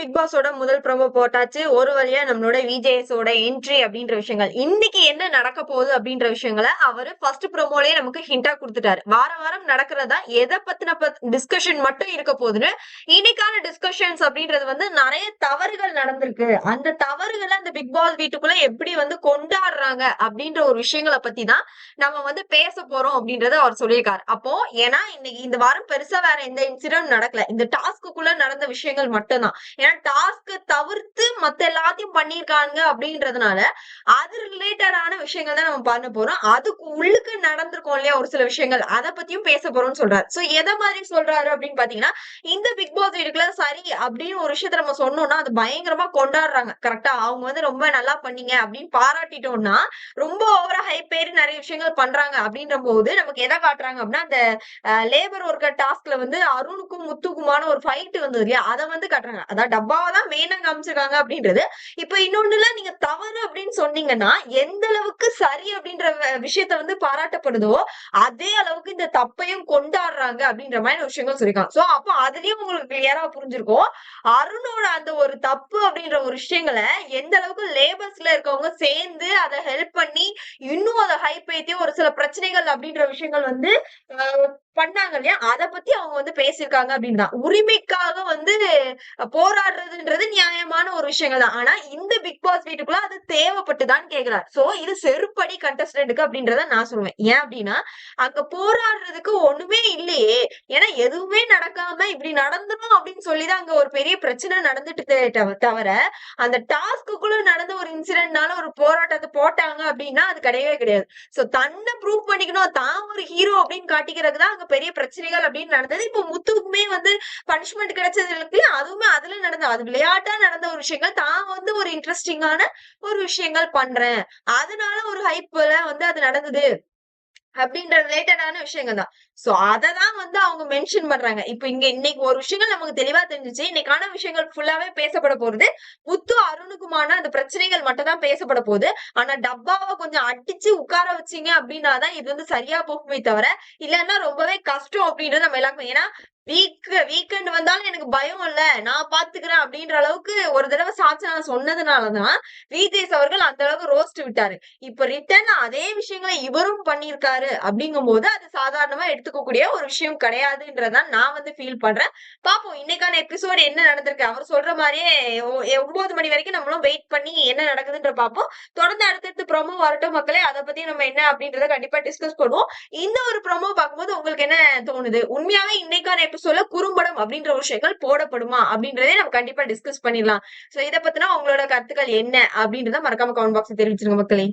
Big பாஸோட முதல் promo போட்டாச்சு. ஒரு வழியா நம்மளோட விஜேஎஸோட என்ட்ரி அப்படின்ற விஷயங்கள். இன்னைக்கு என்ன நடக்க போகுது அப்படின்ற விஷயங்களை அவரு ஃபர்ஸ்ட் ப்ரோமோலயே நமக்கு ஹிண்டா கொடுத்துட்டாரு. வார வாரம் நடக்கிறதா எதை பத்தின டிஸ்கஷன் மட்டும் இருக்க போகுதுன்னு இன்னைக்கான டிஸ்கஷன்ஸ் அப்படின்றது வந்து நிறைய தவறுகள் நடந்திருக்கு. அந்த முதல்ல அந்த பிக் பாஸ் வீட்டுக்குள்ள எப்படி வந்து கொண்டாடுறாங்க அப்படின்ற ஒரு விஷயங்களை பத்தி தான் நம்ம வந்து பேச போறோம் அப்படின்றத அவர் சொல்லியிருக்காரு. அப்போ ஏன்னா இன்னைக்கு இந்த வாரம் பெருசா வேற எந்த இன்சிடென்ட் நடக்கல. இந்த டாஸ்க்குள்ள நடந்த விஷயங்கள் மட்டும்தான். ஏன்னா டாஸ்க் தவிர்த்து மத்த எல்லாத்தையும் பண்ணிருக்காங்க அப்படின்றதுனால அது ரிலேட்டடான விஷயங்கள் தான் நம்ம பண்ண போறோம். அதுக்கு உள்ளுக்கு நடந்திருக்கும் இல்லையா ஒரு சில விஷயங்கள் அதை பத்தியும் பேச போறோம்னு சொல்றாரு. சோ எதை மாதிரி சொல்றாரு அப்படின்னு பாத்தீங்கன்னா இந்த பிக் பாஸ் வீட்டுக்குள்ள சரி அப்படின்னு ஒரு விஷயத்த நம்ம சொன்னோம்னா அது பயங்கரமா கொண்டாடுறாங்க. கரெக்டா அவங்க வந்து ரொம்ப நல்லா பண்ணீங்க அப்படின்னு பாராட்டிட்டோம்னா ரொம்ப ஓவரா ஹை பேர் நிறைய விஷயங்கள் பண்றாங்க அப்படின்ற போது நமக்கு எதை காட்டுறாங்க அப்படின்னா அந்த லேபர் ஒர்க்கர் டாஸ்க்ல வந்து அருணுக்கும் முத்துக்குமான ஒரு ஃபைட் வந்தது இல்லையா? அதை வந்து காட்டுறாங்க. அதான் டப்பாவை தான் மெயினா காமிச்சிருக்காங்க அப்படின்றது. இப்ப இன்னொன்னுல நீங்க தவறு சொன்னீங்கன்னா எந்த அளவுக்கு சரி அப்படின்ற விஷயத்த வந்து பாராட்டப்படுதோ அதே அளவுக்கு இந்த தப்பையும் கொண்டாடுறாங்க அப்படின்ற மாதிரி ஒரு விஷயங்கள் சொல்லியிருக்காங்க. சோ அப்போ அதுலயும் உங்களுக்கு கிளியரா புரிஞ்சிருக்கும். அருணோட அந்த ஒரு தப்பு அப்படின்ற ஒரு விஷயங்களை எந்த அளவுக்கு லேபர்ஸ்ல இருக்கவங்க சேர்ந்து அதை ஹெல்ப் பண்ணி இன்னும் அதை ஹைப் ஏத்தி ஒரு சில பிரச்சனைகள் அப்படின்ற விஷயங்கள் வந்து ஆஹ், பண்ணாங்க இல்லையா? அத பத்தி அவங்க வந்து பேசியிருக்காங்க அப்படின்னு தான். உரிமைக்காக வந்து போராடுறதுன்றது நியாயமான ஒரு விஷயங்கள் தான். ஆனா இந்த பிக் பாஸ் வீட்டுக்குள்ள அது தேவைப்பட்டுதான் கேக்குறாரு. சோ இது செருப்படி கண்டஸ்டன்ட்டுக்கு அப்படின்றத நான் சொல்லுவேன். ஏன் அப்படின்னா அங்க போராடுறதுக்கு ஒண்ணுமே இல்லையே. ஏன்னா எதுவுமே நடக்காம இப்படி நடந்துடும் அப்படின்னு சொல்லிதான் அங்க ஒரு பெரிய பிரச்சனை நடந்துட்டு தவிர அந்த டாஸ்க்குள்ள நடந்த ஒரு இன்சிடென்ட்னால ஒரு போராட்டத்தை போட்டாங்க அப்படின்னா அது கிடையவே கிடையாது. சோ தன்னை ப்ரூவ் பண்ணிக்கணும். தான் ஒரு ஹீரோ அப்படின்னு காட்டிக்கிறதுக்கு தான் அங்க பெரிய பிரச்சனைகள் அப்படின்னு நடந்தது. இப்போ முத்து வந்து பனிஷ்மெண்ட் கிடைச்சது இருக்கு அதுவுமே அதுல நடந்த அது விளையாட்டா நடந்த ஒரு விஷயங்கள் தான் வந்து ஒரு இன்ட்ரெஸ்டிங்கான ஒரு விஷயங்கள் பண்றேன். அதனால ஒரு ஹைப்ல வந்து அது நடந்தது அப்படின்ற ரிலேட்டடான விஷயங்கள் தான். சோ அததான் வந்து அவங்க மென்ஷன் பண்றாங்க. இப்ப இங்க இன்னைக்கு ஒரு விஷயங்கள் நமக்கு தெளிவா தெரிஞ்சுச்சு. இன்னைக்கான விஷயங்கள் ஃபுல்லாவே பேசப்பட போறது முத்து அருணுக்குமான அந்த பிரச்சனைகள் மட்டும் தான் பேசப்பட போகுது. ஆனா டப்பாவை கொஞ்சம் அடிச்சு உட்கார வச்சீங்க அப்படின்னாதான் இது வந்து சரியா போகுமே தவிர இல்லைன்னா ரொம்பவே கஷ்டம் அப்படின்றது நம்ம எல்லாருக்கும். ஏன்னா வீக் வீக்கெண்ட் வந்தாலும் எனக்கு பயம் இல்ல. நான் பாத்துக்கிறேன் அப்படின்ற அளவுக்கு ஒரு தடவை சாட்சி நான் சொன்னதுனாலதான் விஜேஸ் அவர்கள் அந்த அளவுக்கு ரோஸ்ட் விட்டாரு. இப்ப ரிட்டர்ன் அதே விஷயங்களை இவரும் பண்ணியிருக்காரு அப்படிங்கும் போது அது சாதாரணமா எடுத்துக்கக்கூடிய ஒரு விஷயம் கிடையாதுன்றதான் நான் வந்து ஃபீல் பண்றேன். பாப்போம் இன்னைக்கான எபிசோடு என்ன நடந்திருக்கு? அவர் சொல்ற மாதிரியே ஒன்பது மணி வரைக்கும் நம்மளும் வெயிட் பண்ணி என்ன நடக்குதுன்ற பாப்போம். தொடர்ந்து அடுத்தடுத்து ப்ரோமோ வரட்டும் மக்களே. அதை பத்தி நம்ம என்ன அப்படின்றத கண்டிப்பா டிஸ்கஸ் பண்ணுவோம். இந்த ஒரு ப்ரோமோ பார்க்கும்போது உங்களுக்கு என்ன தோணுது? உண்மையாவே இன்னைக்கான எபிசோட்ல குறும்படம் அப்படின்ற ஒரு விஷயங்கள் போடப்படுமா? அப்படின்றதே நம்ம கண்டிப்பா டிஸ்கஸ் பண்ணிடலாம். சோ இதை பத்தினா உங்களோட கருத்துக்கள் என்ன அப்படின்றத மறக்காம கமெண்ட் பாக்ஸ் தெரிவிச்சிருங்க மக்களே.